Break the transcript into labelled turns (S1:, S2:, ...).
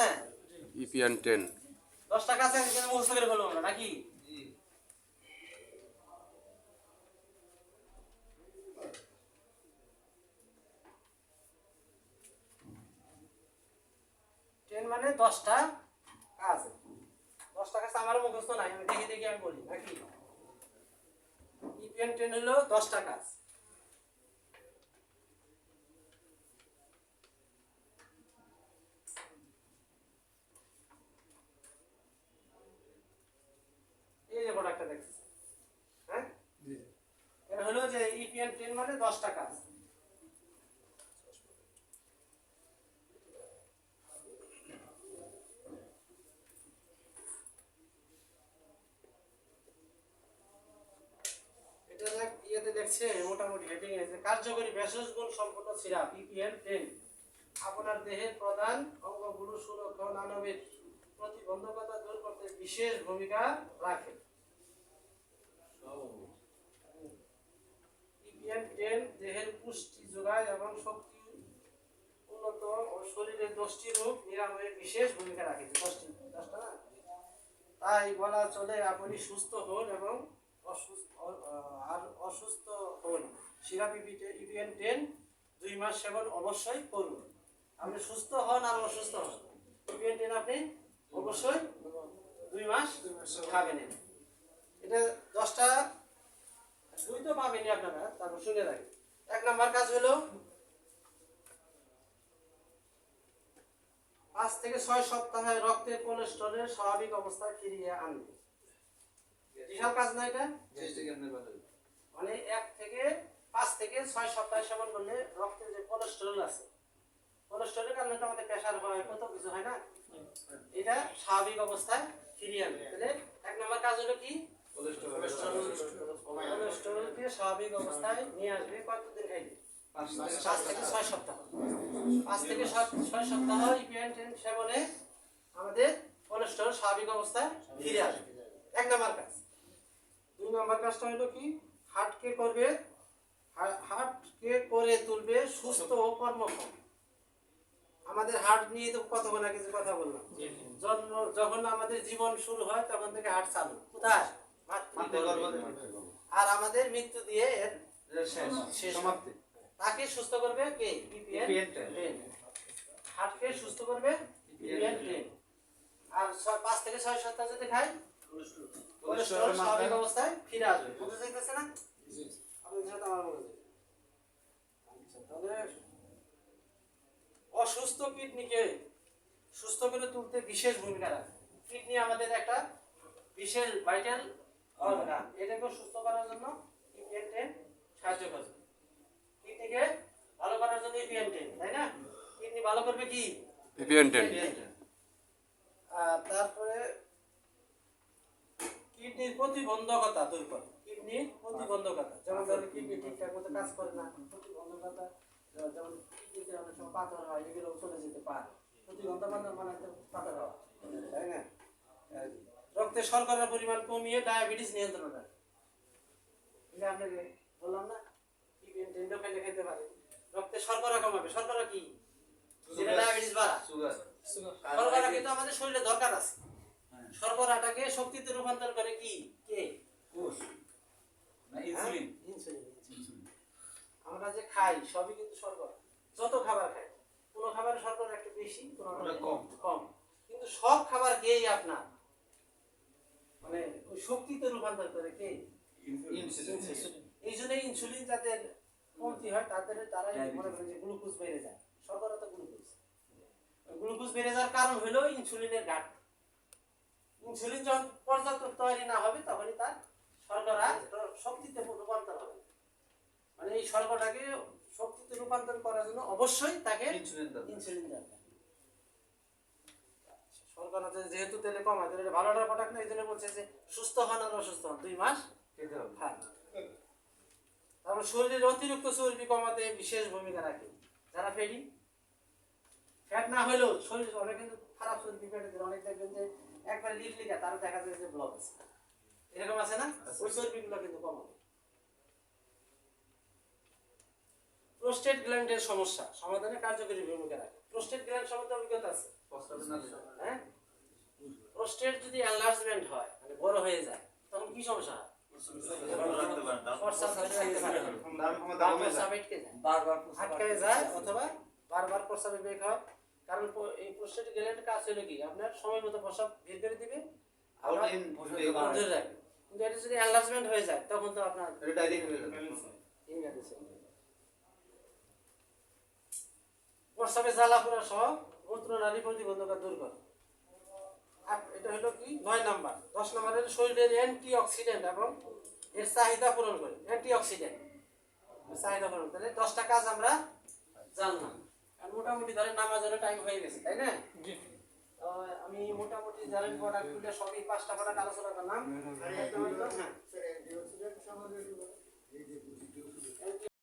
S1: হ্যাঁ।
S2: EPN ten.
S1: দশ টাকা আছে মুখস্থ করে বলব আমরা নাকি? টেন মানে দশটা কাজ দশটা কাজ আমার মুখস্থ নাই আমি দেখে দেখে আমি বলি নাকি? ইপিএন টেন হলো দশটা কাজ এই যে প্রোডাক্টটা দেখছিস হ্যাঁ এটা হলো ইপিএন টেন মানে দশটা কাজ ইয়েতে দেখছে, মোটামুটি হেডিং কার্যকরী ভেষজ গুণ সম্পন্ন সিরাপ টেন। আপনার দেহের প্রধান অঙ্গগুলো সুরক্ষা ও মানবের প্রতিবন্ধকতা দূর করতে বিশেষ ভূমিকা রাখে ইপিএন টেন দেহের পুষ্টি যোগায় এবং শক্তি উন্নত ও শরীরের দশটি রোগ নিরাময়ে বিশেষ ভূমিকা রাখে। দশটি, দশটা তাই বলা চলে আপনি সুস্থ হন এবং অসুস্থ আর অসুস্থ হন সিরাপ ইপিএন টেন, দুই মাস সেবন অবশ্যই করুন। আপনি সুস্থ হন আর অসুস্থ হন। ইপিএন টেন আপনি অবশ্যই দুই মাস খাবেন। এটা। দশটা, দুই তো পাবেনি আপনারা, তারপর শুনে রাখি। এক নাম্বার কাজ হলো পাঁচ থেকে ছয় সপ্তাহে রক্তের কোলেস্ট্রলের স্বাভাবিক অবস্থায় ফিরিয়ে আনবে। বিশাল কাজ না এটা? মানে এক থেকে পাঁচ থেকে ছয় সপ্তাহে সেবন করলে রক্তে যে কোলেস্ট্রল আছে কোলেস্ট্রলের কারণে তো আমাদের প্রেশার হয় কত কিছু হয় না? এটা স্বাভাবিক অবস্থায় ফিরিয়ে আনবে। তাহলে এক নম্বর কাজ হলো কি? স্বাভাবিক অবস্থায় নিয়ে আসবে কতদিন খাইবে? পাঁচ থেকে ছয় সপ্তাহ। পাঁচ থেকে ছয় সপ্তাহ ইপিএন টেন সেবনে আমাদের কোলেস্ট্রল স্বাভাবিক অবস্থায় ফিরে আসবে। এক নম্বর কাজ। দুই নম্বর কাজটা হলো কি? হার্টকে করবে হার্টকে করে তুলবে সুস্থ ও কর্মক্ষম। আমাদের হার্ট নিয়ে তো কতক্ষণ আগে যে কথা বললাম। জন্ম যখন আমাদের জীবন শুরু হয় তখন থেকে হার্ট চালু। কোথায়। আর আমাদের মৃত্যু দিয়ে এর সমাপ্তি। তাকে সুস্থ করবে কে? হার্টকে সুস্থ করবে আর পাঁচ থেকে ছয় সপ্তাহ যদি খাই কোলেস্টেরল স্বাভাবিক অবস্থায় ফিরে আসবে। বুঝতে চাইতেছে না? আপনি যেটা আমার মনে আচ্ছা, তাহলে অসুস্থ কিডনিকে সুস্থ করে তুলতে বিশেষ ভূমিকা রাখে। কিডনি আমাদের একটা বিশেষ ভাইটাল অর্গান এটাকে সুস্থ করার জন্য ইপিএন টেন সাহায্য করে কিডনিকে ভালো করার জন্য ইপিএন টেন তাই না? কিডনি ভালো করবে কি?
S2: ইপিএন টেন
S1: তারপরে কিডনির প্রতিবন্ধকতা দূর করে। কিডনির প্রতিবন্ধকতা। যেমন ধরেন কিডনি ঠিকঠাক মতো কাজ করে না প্রতিবন্ধকতা যেমন- কিডনিতে অনেক সময় পাথর হয় এগুলো চলে যেতে পারে। প্রতিবন্ধক মানে পাথর হওয়া। না রক্তে শর্করার পরিমাণ কমিয়ে ডায়াবেটিস নিয়ন্ত্রণ রাখে। এটা আপনাকে বললাম না? খেতে পারে। রক্তে শর্করা কমাবে। শর্করা কি? যেটা ডায়াবেটিস বাড়া। শর্করা কিন্তু আমাদের শরীরে দরকার আছে। শর্করাটাকে শক্তিতে রূপান্তর করে কি? কে? হ্যাঁ? Insulin insulin. আমরা যে খাই সবই কিন্তু শর্করা। যত খাবার খাই কোন খাবারে শর্করা একটু বেশি কোন কম। কম। কিন্তু সব খাবার খেয়েই আপনার শক্তিতে রূপান্তর করে কে। এই জন্য ইনসুলিন যাদের কমতি হয় তাদের তারা মনে করেন যে গ্লুকোজ বেড়ে যায়। শর্করা তো গ্লুকোজ গ্লুকোজ বেড়ে যাওয়ার কারণ হলো ইনসুলিনের ঘাটতি। ইনসুলিন যখন পর্যাপ্ত তৈরি না হবে তখনই তার শর্করা শক্তিতে রূপান্তর হবে। মানে এই শর্করাটাকে শক্তিতে রূপান্তর করার জন্য অবশ্যই তাকে ইনসুলিন দরকার। যে- যেহেতু তেলে কম হয় ভালো একটা প্রোডাক্ট না এই জন্য বলছে যে সুস্থ হন আর অসুস্থ হন দুই মাস খান তারপর শরীরের অতিরিক্ত চর্বি কমাতে বিশেষ ভূমিকা রাখে। যারা ফেরি ফ্যাট না হলেও শরীর অনেক কিন্তু খারাপ চর্বি দিলে অনেক দেখবেন যে একবার লিখ লিখা তারা দেখা যায় যে ব্লক আছে। এরকম আছে না? ওই চর্বিগুলো কিন্তু কমাবে প্রোস্টেট গ্ল্যান্ডের সমস্যা সমাধানে কার্যকরী ভূমিকা রাখে। প্রোস্টেট গ্ল্যান্ড সম্বন্ধে অভিজ্ঞতা আছে? হ্যাঁ প্রোস্টেট যদি এনলার্জমেন্ট হয় মানে বড় হয়ে যায় তখন কি সমস্যা হয়? অথবা বারবার প্রস্রাবে হয়। কারণ এই প্রোস্টেট গ্ল্যান্ড কাজ হলো কি? আপনার সময় মতো প্রস্রাব বের করে দিবে আবার ধরে রাখবে। কিন্তু এটা যদি এনলার্জমেন্ট হয়ে যায় তখন তো আপনার প্রস্রাবে জ্বালা পোড়া সহ মূত্রনালী প্রতিবন্ধকতা দূর করে। আর এটা হলো কি? নয় নাম্বার। দশ নম্বরের শরীরের অ্যান্টি অক্সিডেন্ট এবং এর চাহিদা পূরণ করে। অ্যান্টি অক্সিডেন্ট চাহিদা পূরণ তাহলে দশটা কাজ আমরা জানলাম। আর মোটামুটি ধরেন নামাজের টাইম হয়ে গেছে তাই না? আমি মোটামুটি ধরেন প্রোডাক্টগুলো সবই পাঁচটা প্রোডাক্ট আলোচনা করলাম। আর একটা হলো, হ্যাঁ